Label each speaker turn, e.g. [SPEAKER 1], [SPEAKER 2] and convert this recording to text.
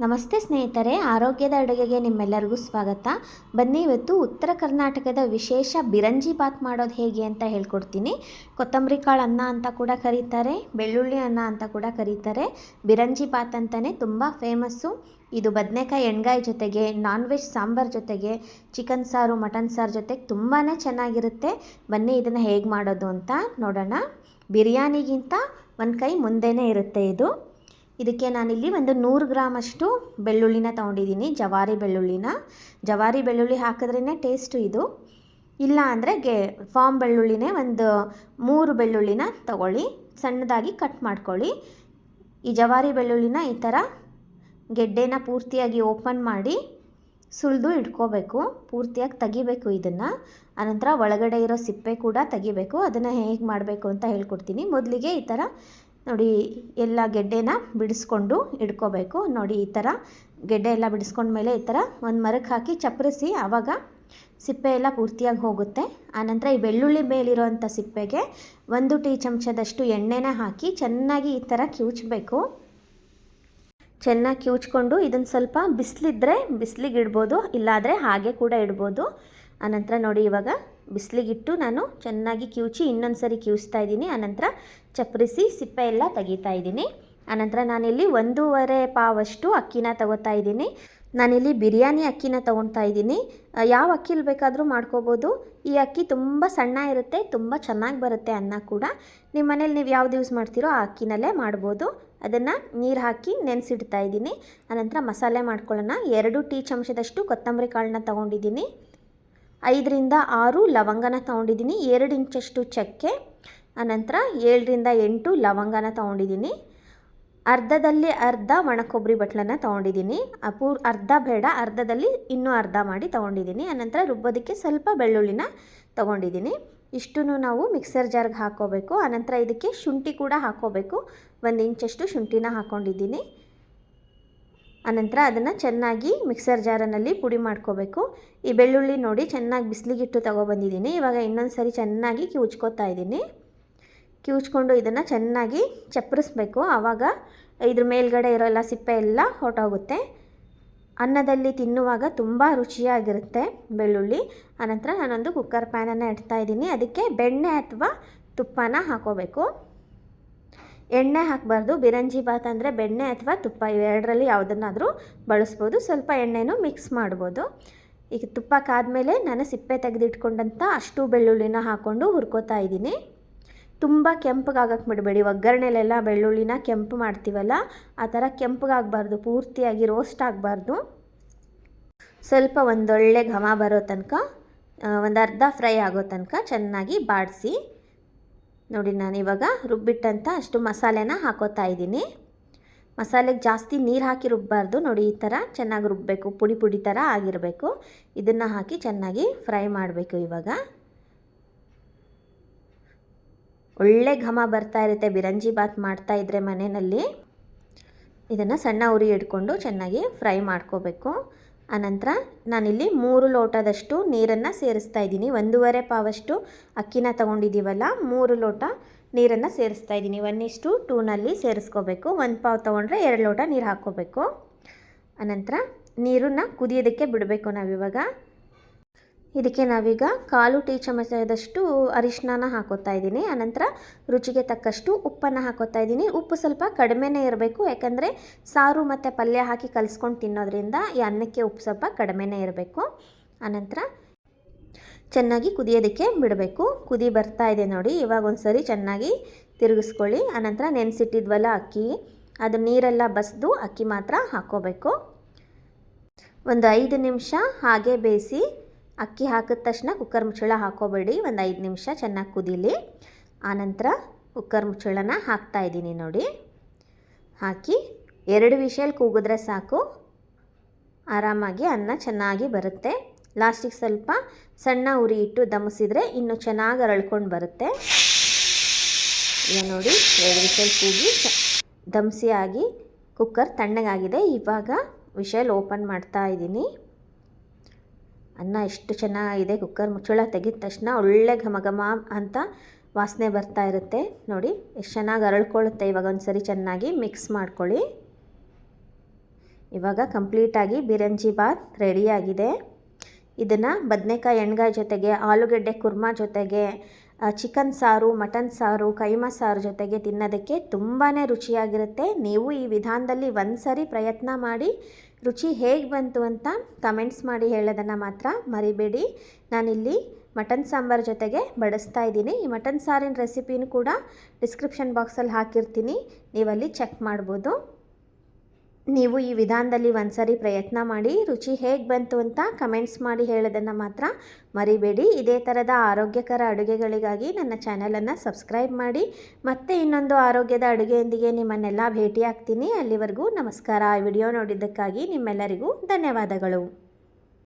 [SPEAKER 1] ನಮಸ್ತೆ ಸ್ನೇಹಿತರೆ, ಆರೋಗ್ಯದ ಅಡುಗೆಗೆ ನಿಮ್ಮೆಲ್ಲರಿಗೂ ಸ್ವಾಗತ. ಬನ್ನಿ, ಇವತ್ತು ಉತ್ತರ ಕರ್ನಾಟಕದ ವಿಶೇಷ ಬಿರಂಜಿ ಬಾತ್ ಮಾಡೋದು ಹೇಗೆ ಅಂತ ಹೇಳ್ಕೊಡ್ತೀನಿ. ಕೊತ್ತಂಬರಿ ಕಾಳು ಅನ್ನ ಅಂತ ಕೂಡ ಕರೀತಾರೆ, ಬೆಳ್ಳುಳ್ಳಿ ಅನ್ನ ಅಂತ ಕೂಡ ಕರೀತಾರೆ. ಬಿರಂಜಿ ಬಾತ್ ಅಂತಲೇ ತುಂಬ ಫೇಮಸ್ಸು. ಇದು ಬದನೆಕಾಯಿ ಎಣ್ಗಾಯಿ ಜೊತೆಗೆ ನಾನ್ ವೆಜ್ ಸಾಂಬಾರ್ ಜೊತೆಗೆ, ಚಿಕನ್ ಸಾರು, ಮಟನ್ ಸಾರು ಜೊತೆಗೆ ತುಂಬಾ ಚೆನ್ನಾಗಿರುತ್ತೆ. ಬನ್ನಿ, ಇದನ್ನು ಹೇಗೆ ಮಾಡೋದು ಅಂತ ನೋಡೋಣ. ಬಿರಿಯಾನಿಗಿಂತ ಒಂದು ಕೈ ಮುಂದೆನೇ ಇರುತ್ತೆ ಇದು. ಇದಕ್ಕೆ ನಾನಿಲ್ಲಿ ಒಂದು ನೂರು ಗ್ರಾಮಷ್ಟು ಬೆಳ್ಳುಳ್ಳಿನ ತೊಗೊಂಡಿದ್ದೀನಿ, ಜವಾರಿ ಬೆಳ್ಳುಳ್ಳಿನ. ಜವಾರಿ ಬೆಳ್ಳುಳ್ಳಿ ಹಾಕಿದ್ರೇ ಟೇಸ್ಟು ಇದು. ಇಲ್ಲ ಅಂದರೆ ಗೆ, ಫಾರ್ಮ್ ಬೆಳ್ಳುಳ್ಳಿನೇ ಒಂದು ಮೂರು ಬೆಳ್ಳುಳ್ಳಿನ ತಗೊಳ್ಳಿ, ಸಣ್ಣದಾಗಿ ಕಟ್ ಮಾಡ್ಕೊಳ್ಳಿ. ಈ ಜವಾರಿ ಬೆಳ್ಳುಳ್ಳಿನ ಈ ಥರ ಗೆಡ್ಡೆನ ಪೂರ್ತಿಯಾಗಿ ಓಪನ್ ಮಾಡಿ ಸುಲಿದು ಇಟ್ಕೋಬೇಕು. ಪೂರ್ತಿಯಾಗಿ ತೆಗಿಬೇಕು ಇದನ್ನು. ಆನಂತರ ಒಳಗಡೆ ಇರೋ ಸಿಪ್ಪೆ ಕೂಡ ತೆಗಿಬೇಕು. ಅದನ್ನು ಹೇಗೆ ಮಾಡಬೇಕು ಅಂತ ಹೇಳ್ಕೊಡ್ತೀನಿ. ಮೊದಲಿಗೆ ಈ ಥರ ನೋಡಿ, ಎಲ್ಲ ಗೆಡ್ಡೆನ ಬಿಡಿಸ್ಕೊಂಡು ಇಡ್ಕೋಬೇಕು. ನೋಡಿ, ಈ ಥರ ಗೆಡ್ಡೆ ಎಲ್ಲ ಬಿಡಿಸ್ಕೊಂಡ್ಮೇಲೆ ಈ ಥರ ಒಂದು ಮರಕ್ಕೆ ಹಾಕಿ ಚಪ್ಪರಿಸಿ ಆವಾಗ ಸಿಪ್ಪೆ ಎಲ್ಲ ಪೂರ್ತಿಯಾಗಿ ಹೋಗುತ್ತೆ. ಆನಂತರ ಈ ಬೆಳ್ಳುಳ್ಳಿ ಮೇಲಿರುವಂಥ ಸಿಪ್ಪೆಗೆ ಒಂದು ಟೀ ಚಮಚದಷ್ಟು ಎಣ್ಣೆನ ಹಾಕಿ ಚೆನ್ನಾಗಿ ಈ ಥರ ಕಿವುಚಬೇಕು. ಚೆನ್ನಾಗಿ ಕಿವುಚ್ಕೊಂಡು ಇದನ್ನು ಸ್ವಲ್ಪ ಬಿಸಿಲಿದ್ರೆ ಬಿಸಿಲಿಗೆ ಇಡ್ಬೋದು, ಇಲ್ಲಾದರೆ ಹಾಗೆ ಕೂಡ ಇಡ್ಬೋದು. ಆನಂತರ ನೋಡಿ ಇವಾಗ ಬಿಸಿಲಿಗಿಟ್ಟು ನಾನು ಚೆನ್ನಾಗಿ ಕಿವುಚಿ ಇನ್ನೊಂದು ಸರಿ ಕಿವಿಸ್ತಾ ಇದ್ದೀನಿ. ಆನಂತರ ಚಪ್ಪರಿಸಿ ಸಿಪ್ಪೆ ಎಲ್ಲ ತೆಗಿತಾ ಇದ್ದೀನಿ. ಆನಂತರ ನಾನಿಲ್ಲಿ ಒಂದೂವರೆ ಪಾವಷ್ಟು ಅಕ್ಕಿನ ತಗೋತಾ ಇದ್ದೀನಿ. ನಾನಿಲ್ಲಿ ಬಿರಿಯಾನಿ ಅಕ್ಕಿನ ತೊಗೊಳ್ತಾ ಇದ್ದೀನಿ. ಯಾವ ಅಕ್ಕಿಲಿ ಬೇಕಾದರೂ ಮಾಡ್ಕೋಬೋದು. ಈ ಅಕ್ಕಿ ತುಂಬ ಸಣ್ಣ ಇರುತ್ತೆ, ತುಂಬ ಚೆನ್ನಾಗಿ ಬರುತ್ತೆ ಅನ್ನ ಕೂಡ. ನಿಮ್ಮ ಮನೇಲಿ ನೀವು ಯಾವ್ದು ಯೂಸ್ ಮಾಡ್ತೀರೋ ಆ ಅಕ್ಕಿನಲ್ಲೇ ಮಾಡ್ಬೋದು. ಅದನ್ನು ನೀರು ಹಾಕಿ ನೆನೆಸಿಡ್ತಾ ಇದ್ದೀನಿ. ಆನಂತರ ಮಸಾಲೆ ಮಾಡ್ಕೊಳ್ಳೋಣ. ಎರಡು ಟೀ ಚಮಚದಷ್ಟು ಕೊತ್ತಂಬರಿ ಕಾಳನ್ನ ತೊಗೊಂಡಿದ್ದೀನಿ. ಐದರಿಂದ ಆರು ಲವಂಗನ ತೊಗೊಂಡಿದ್ದೀನಿ ಎರಡು ಇಂಚಷ್ಟು ಚಕ್ಕೆ, ಆನಂತರ ಏಳರಿಂದ ಎಂಟು ಲವಂಗನ ತೊಗೊಂಡಿದ್ದೀನಿ, ಅರ್ಧದಲ್ಲಿ ಅರ್ಧ ಒಣಕೊಬ್ಬರಿ ಬಟ್ಲನ್ನ ತೊಗೊಂಡಿದ್ದೀನಿ, ಅಪೂರ್, ಅರ್ಧ ಬೇಡ, ಅರ್ಧದಲ್ಲಿ ಇನ್ನೂ ಅರ್ಧ ಮಾಡಿ ತೊಗೊಂಡಿದ್ದೀನಿ, ಆನಂತರ ರುಬ್ಬೋದಕ್ಕೆ ಸ್ವಲ್ಪ ಬೆಳ್ಳುಳ್ಳಿನ ತೊಗೊಂಡಿದ್ದೀನಿ, ಇಷ್ಟನ್ನು ನಾವು ಮಿಕ್ಸರ್ ಜಾರ್ಗೆ ಹಾಕ್ಕೋಬೇಕು, ಆನಂತರ ಇದಕ್ಕೆ ಶುಂಠಿ ಕೂಡ ಹಾಕ್ಕೋಬೇಕು, ಒಂದು ಇಂಚಷ್ಟು ಶುಂಠಿನ ಹಾಕ್ಕೊಂಡಿದ್ದೀನಿ ಆನಂತರ ಅದನ್ನು ಚೆನ್ನಾಗಿ ಮಿಕ್ಸರ್ ಜಾರನಲ್ಲಿ ಪುಡಿ ಮಾಡ್ಕೋಬೇಕು. ಈ ಬೆಳ್ಳುಳ್ಳಿ ನೋಡಿ ಚೆನ್ನಾಗಿ ಬಿಸಿಲಿಗಿಟ್ಟು ತೊಗೊಬಂದಿದ್ದೀನಿ. ಇವಾಗ ಇನ್ನೊಂದು ಸರಿ ಚೆನ್ನಾಗಿ ಕಿವುಚ್ಕೋತಾ ಇದ್ದೀನಿ. ಕಿವುಚ್ಕೊಂಡು ಇದನ್ನು ಚೆನ್ನಾಗಿ ಚಪ್ಪರಿಸ್ಬೇಕು. ಆವಾಗ ಇದ್ರ ಮೇಲ್ಗಡೆ ಇರೋ ಎಲ್ಲ ಸಿಪ್ಪೆ ಎಲ್ಲ ಹೊರಟೋಗುತ್ತೆ. ಅನ್ನದಲ್ಲಿ ತಿನ್ನುವಾಗ ತುಂಬ ರುಚಿಯಾಗಿರುತ್ತೆ ಬೆಳ್ಳುಳ್ಳಿ. ಆನಂತರ ನಾನೊಂದು ಕುಕ್ಕರ್ ಪ್ಯಾನನ್ನು ಇಡ್ತಾ ಇದ್ದೀನಿ. ಅದಕ್ಕೆ ಬೆಣ್ಣೆ ಅಥವಾ ತುಪ್ಪನ ಹಾಕೋಬೇಕು. ಎಣ್ಣೆ ಹಾಕಬಾರ್ದು, ಬಿರಂಜಿ ಭಾತ್ ಅಂದರೆ ಬೆಣ್ಣೆ ಅಥವಾ ತುಪ್ಪ, ಇವೆರಡರಲ್ಲಿ ಯಾವುದನ್ನಾದರೂ ಬಳಸ್ಬೋದು. ಸ್ವಲ್ಪ ಎಣ್ಣೆನೂ ಮಿಕ್ಸ್ ಮಾಡ್ಬೋದು. ಈಗ ತುಪ್ಪ ಕಾದ್ಮೇಲೆ ನಾನು ಸಿಪ್ಪೆ ತೆಗೆದಿಟ್ಕೊಂಡಂಥ ಅಷ್ಟು ಬೆಳ್ಳುಳ್ಳಿನ ಹಾಕ್ಕೊಂಡು ಹುರ್ಕೋತಾ ಇದ್ದೀನಿ. ತುಂಬ ಕೆಂಪಗಾಗಕ್ಕೆ ಬಿಡಬೇಡಿ. ಒಗ್ಗರಣೆಲೆಲ್ಲ ಬೆಳ್ಳುಳ್ಳಿನ ಕೆಂಪು ಮಾಡ್ತೀವಲ್ಲ, ಆ ಥರ ಕೆಂಪಗಾಗಬಾರ್ದು. ಪೂರ್ತಿಯಾಗಿ ರೋಸ್ಟ್ ಆಗಬಾರ್ದು. ಸ್ವಲ್ಪ ಒಂದೊಳ್ಳೆ ಘಮ ಬರೋ ತನಕ ಒಂದು ಅರ್ಧ ಫ್ರೈ ಆಗೋ ತನಕ ಚೆನ್ನಾಗಿ ಬಾಡಿಸಿ. ನೋಡಿ, ನಾನು ಇವಾಗ ರುಬ್ಬಿಟ್ಟಂಥ ಅಷ್ಟು ಮಸಾಲೆನ ಹಾಕೋತಾ ಇದ್ದೀನಿ. ಮಸಾಲೆಗೆ ಜಾಸ್ತಿ ನೀರು ಹಾಕಿ ರುಬ್ಬಾರ್ದು. ನೋಡಿ, ಈ ಥರ ಚೆನ್ನಾಗಿ ರುಬ್ಬಬೇಕು ಪುಡಿ ಪುಡಿ ಥರ ಆಗಿರಬೇಕು. ಇದನ್ನು ಹಾಕಿ ಚೆನ್ನಾಗಿ ಫ್ರೈ ಮಾಡಬೇಕು ಇವಾಗ. ಒಳ್ಳೆ ಘಮ ಬರ್ತಾ ಇರುತ್ತೆ. ಬಿರಂಜಿ ಬಾತ್ ಮಾಡ್ತಾ ಇದ್ದರೆ ಮನೆಯಲ್ಲಿ. ಇದನ್ನು ಸಣ್ಣ ಉರಿ ಇಟ್ಕೊಂಡು ಚೆನ್ನಾಗಿ ಫ್ರೈ ಮಾಡ್ಕೋಬೇಕು. ಆನಂತರ ನಾನಿಲ್ಲಿ ಮೂರು ಲೋಟದಷ್ಟು ನೀರನ್ನು ಸೇರಿಸ್ತಾ ಇದ್ದೀನಿ. ಒಂದೂವರೆ ಪಾವಷ್ಟು ಅಕ್ಕಿನ ತೊಗೊಂಡಿದ್ದೀವಲ್ಲ, ಮೂರು ಲೋಟ ನೀರನ್ನು ಸೇರಿಸ್ತಾ ಇದ್ದೀನಿ. ಒನ್ ಇಷ್ಟು ಟೂನಲ್ಲಿ ಸೇರಿಸ್ಕೋಬೇಕು. ಒಂದು ಪಾವ್ ತೊಗೊಂಡ್ರೆ ಎರಡು ಲೋಟ ನೀರು ಹಾಕ್ಕೋಬೇಕು. ಆನಂತರ ನೀರನ್ನು ಕುದಿಯೋದಕ್ಕೆ ಬಿಡಬೇಕು ನಾವಿವಾಗ. ಇದಕ್ಕೆ ನಾವೀಗ ಕಾಲು ಟೀ ಚಮಚದಷ್ಟು ಅರಿಶಿನ ಹಾಕೋತಾ ಇದ್ದೀನಿ. ಆನಂತರ ರುಚಿಗೆ ತಕ್ಕಷ್ಟು ಉಪ್ಪನ್ನು ಹಾಕೋತಾ ಇದ್ದೀನಿ. ಉಪ್ಪು ಸ್ವಲ್ಪ ಕಡಿಮೆನೇ ಇರಬೇಕು. ಯಾಕಂದರೆ ಸಾರು ಮತ್ತು ಪಲ್ಯ ಹಾಕಿ ಕಲಿಸ್ಕೊಂಡು ತಿನ್ನೋದ್ರಿಂದ ಈ ಅನ್ನಕ್ಕೆ ಉಪ್ಪು ಸ್ವಲ್ಪ ಕಡಿಮೆನೇ ಇರಬೇಕು. ಆನಂತರ ಚೆನ್ನಾಗಿ ಕುದಿಯೋದಕ್ಕೆ ಬಿಡಬೇಕು. ಕುದಿ ಬರ್ತಾ ಇದೆ ನೋಡಿ. ಇವಾಗ ಒಂದು ಸರಿ ಚೆನ್ನಾಗಿ ತಿರುಗಿಸ್ಕೊಳ್ಳಿ. ಆನಂತರ ನೆನೆಸಿಟ್ಟಿದ್ವಲ್ಲ ಅಕ್ಕಿ. ಅದು ನೀರೆಲ್ಲ ಬಸಿದು ಅಕ್ಕಿ ಮಾತ್ರ ಹಾಕ್ಕೋಬೇಕು ಒಂದು ಐದು ನಿಮಿಷ ಹಾಗೆ ಬೇಯಿಸಿ ಅಕ್ಕಿ ಹಾಕಿದ ತಕ್ಷಣ ಕುಕ್ಕರ್ ಮುಚ್ಚಳ ಹಾಕೋಬೇಡಿ. ಒಂದು ಐದು ನಿಮಿಷ ಚೆನ್ನಾಗಿ ಕುದೀಲಿ. ಆನಂತರ ಕುಕ್ಕರ್ ಮುಚ್ಚಳನ ಹಾಕ್ತಾಯಿದ್ದೀನಿ ನೋಡಿ. ಹಾಕಿ ಎರಡು ವಿಷಲ್ ಕೂಗಿದ್ರೆ ಸಾಕು. ಆರಾಮಾಗಿ ಅನ್ನ ಚೆನ್ನಾಗಿ ಬರುತ್ತೆ. ಲಾಸ್ಟಿಗೆ ಸ್ವಲ್ಪ ಸಣ್ಣ ಉರಿ ಇಟ್ಟು ದಮಸಿದ್ರೆ ಇನ್ನೂ ಚೆನ್ನಾಗಿ ಅರಳ್ಕೊಂಡು ಬರುತ್ತೆ. ಈಗ ನೋಡಿ ಎರಡು ವಿಷಲ್ ಕೂಗಿ ದಮಸಿಯಾಗಿ ಕುಕ್ಕರ್ ತಣ್ಣಗಾಗಿದೆ. ಇವಾಗ ವಿಷಲ್ ಓಪನ್ ಮಾಡ್ತಾ ಇದ್ದೀನಿ. ಅನ್ನ ಎಷ್ಟು ಚೆನ್ನಾಗಿದೆ ಕುಕ್ಕರ್ ಮುಚ್ಚಳ ತೆಗೆದ ತಕ್ಷಣ ಒಳ್ಳೆ ಘಮ ಘಮ ಅಂತ ವಾಸನೆ ಬರ್ತಾ ಇರುತ್ತೆ. ನೋಡಿ, ಎಷ್ಟು ಚೆನ್ನಾಗಿ ಅರಳ್ಕೊಳ್ಳುತ್ತೆ. ಇವಾಗ ಒಂದು ಸರಿ ಚೆನ್ನಾಗಿ ಮಿಕ್ಸ್ ಮಾಡ್ಕೊಳ್ಳಿ. ಇವಾಗ ಕಂಪ್ಲೀಟಾಗಿ ಬಿರಂಜಿ ಬಾತ್ ರೆಡಿಯಾಗಿದೆ ಇದನ್ನು ಬದನೆಕಾಯಿ ಎಣ್ಗಾಯಿ ಜೊತೆಗೆ, ಆಲೂಗಡ್ಡೆ ಕುರ್ಮಾ ಜೊತೆಗೆ ಚಿಕನ್ ಸಾರು ಮಟನ್ ಸಾರು, ಕೈಮಾ ಸಾರು ಜೊತೆಗೆ ತಿನ್ನೋದಕ್ಕೆ ತುಂಬಾ ರುಚಿಯಾಗಿರುತ್ತೆ. ನೀವು ಈ ವಿಧಾನದಲ್ಲಿ ಒಂದು ಸರಿ ಪ್ರಯತ್ನ ಮಾಡಿ ರುಚಿ ಹೇಗೆ ಬಂತು ಅಂತ ಕಮೆಂಟ್ಸ್ ಮಾಡಿ ಹೇಳೋದನ್ನು ಮಾತ್ರ ಮರಿಬೇಡಿ. ನಾನಿಲ್ಲಿ ಮಟನ್ ಸಾಂಬಾರ್ ಜೊತೆಗೆ ಬಡಿಸ್ತಾ ಇದ್ದೀನಿ. ಈ ಮಟನ್ ಸಾರಿನ ರೆಸಿಪಿನೂ ಕೂಡ ಡಿಸ್ಕ್ರಿಪ್ಷನ್ ಬಾಕ್ಸಲ್ಲಿ ಹಾಕಿರ್ತೀನಿ. ನೀವಲ್ಲಿ ಚೆಕ್ ಮಾಡ್ಬೋದು. ನೀವು ಈ ವಿಧಾನದಲ್ಲಿ ಒಂದ್ಸರಿ ಪ್ರಯತ್ನ ಮಾಡಿ, ರುಚಿ ಹೇಗೆ ಬಂತು ಅಂತ ಕಮೆಂಟ್ಸ್ ಮಾಡಿ ಹೇಳೋದನ್ನು ಮಾತ್ರ ಮರಿಬೇಡಿ. ಇದೇ ಥರದ ಆರೋಗ್ಯಕರ ಅಡುಗೆಗಳಿಗಾಗಿ ನನ್ನ ಚಾನಲನ್ನು ಸಬ್ಸ್ಕ್ರೈಬ್ ಮಾಡಿ, ಮತ್ತೆ ಇನ್ನೊಂದು ಆರೋಗ್ಯದ ಅಡುಗೆಯೊಂದಿಗೆ ನಿಮ್ಮನ್ನೆಲ್ಲ ಭೇಟಿಯಾಗ್ತೀನಿ. ಅಲ್ಲಿವರೆಗೂ ನಮಸ್ಕಾರ. ಈ ವಿಡಿಯೋ ನೋಡಿದ್ದಕ್ಕಾಗಿ ನಿಮ್ಮೆಲ್ಲರಿಗೂ ಧನ್ಯವಾದಗಳು.